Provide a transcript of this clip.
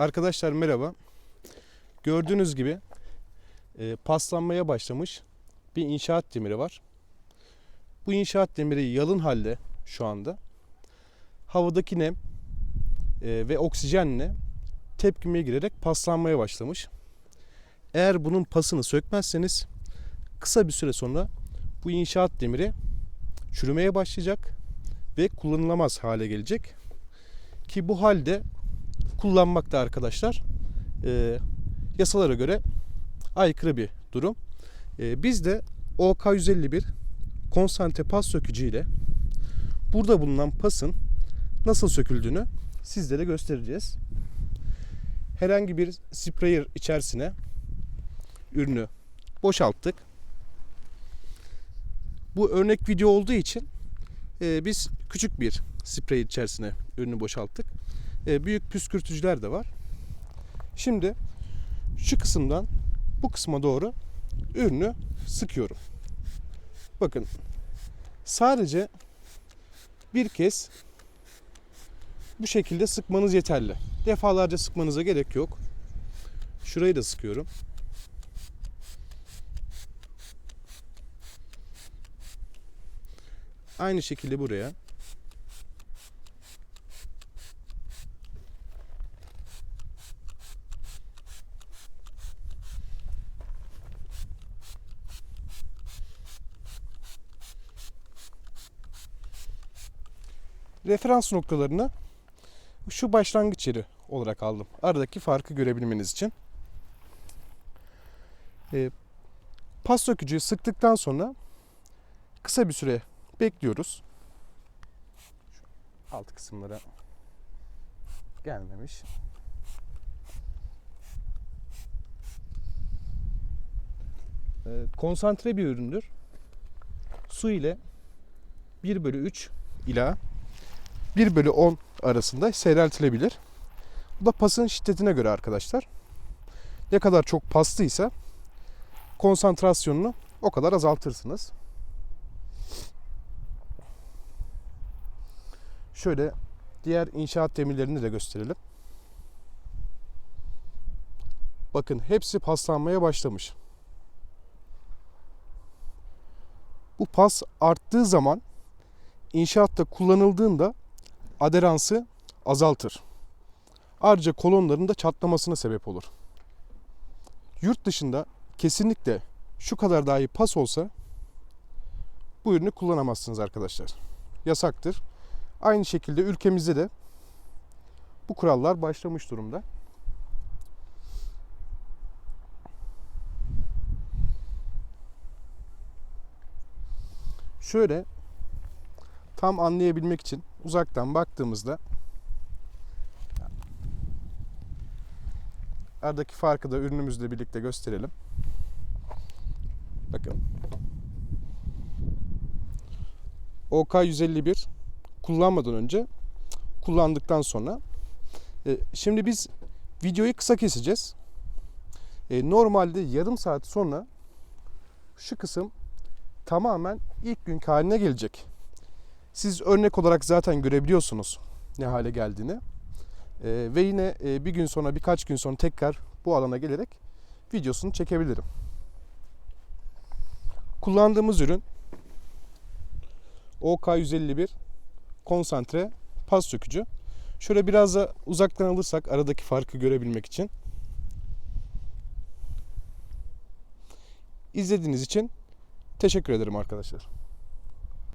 Arkadaşlar merhaba. Gördüğünüz gibi e, paslanmaya başlamış bir inşaat demiri var. Bu inşaat demiri yalın halde şu anda. Havadaki nem e, ve oksijenle tepkimeye girerek paslanmaya başlamış. Eğer bunun pasını sökmezseniz kısa bir süre sonra bu inşaat demiri çürümeye başlayacak ve kullanılamaz hale gelecek. Ki bu halde kullanmakta arkadaşlar e, yasalara göre aykırı bir durum. E, biz de OK 151 konsantre pas sökücü ile burada bulunan pasın nasıl söküldüğünü sizlere göstereceğiz. Herhangi bir sprayer içerisine ürünü boşalttık. Bu örnek video olduğu için e, biz küçük bir sprey içerisine ürünü boşalttık. E, büyük püskürtücüler de var. Şimdi şu kısımdan bu kısma doğru ürünü sıkıyorum. Bakın sadece bir kez bu şekilde sıkmanız yeterli. Defalarca sıkmanıza gerek yok. Şurayı da sıkıyorum. Aynı şekilde buraya. Referans noktalarını şu başlangıç yeri olarak aldım. Aradaki farkı görebilmeniz için. Ee, pas sökücüyü sıktıktan sonra kısa bir süre bekliyoruz. Şu alt kısımlara gelmemiş. Ee, konsantre bir üründür. Su ile 1 bölü 3 ila 1 bölü 10 arasında seyreltilebilir. Bu da pasın şiddetine göre arkadaşlar. Ne kadar çok paslıysa konsantrasyonunu o kadar azaltırsınız. Şöyle diğer inşaat demirlerini de gösterelim. Bakın hepsi paslanmaya başlamış. Bu pas arttığı zaman inşaatta kullanıldığında aderansı azaltır. Ayrıca kolonların da çatlamasına sebep olur. Yurt dışında kesinlikle şu kadar dahi pas olsa bu ürünü kullanamazsınız arkadaşlar. Yasaktır. Aynı şekilde ülkemizde de bu kurallar başlamış durumda. Şöyle tam anlayabilmek için uzaktan baktığımızda aradaki farkı da ürünümüzle birlikte gösterelim. Bakın. OK 151 kullanmadan önce kullandıktan sonra e, şimdi biz videoyu kısa keseceğiz. E, normalde yarım saat sonra şu kısım tamamen ilk günkü haline gelecek. Siz örnek olarak zaten görebiliyorsunuz ne hale geldiğini. Ee, ve yine e, bir gün sonra birkaç gün sonra tekrar bu alana gelerek videosunu çekebilirim. Kullandığımız ürün OK151 konsantre pas sökücü. Şöyle biraz da uzaktan alırsak aradaki farkı görebilmek için. İzlediğiniz için teşekkür ederim arkadaşlar.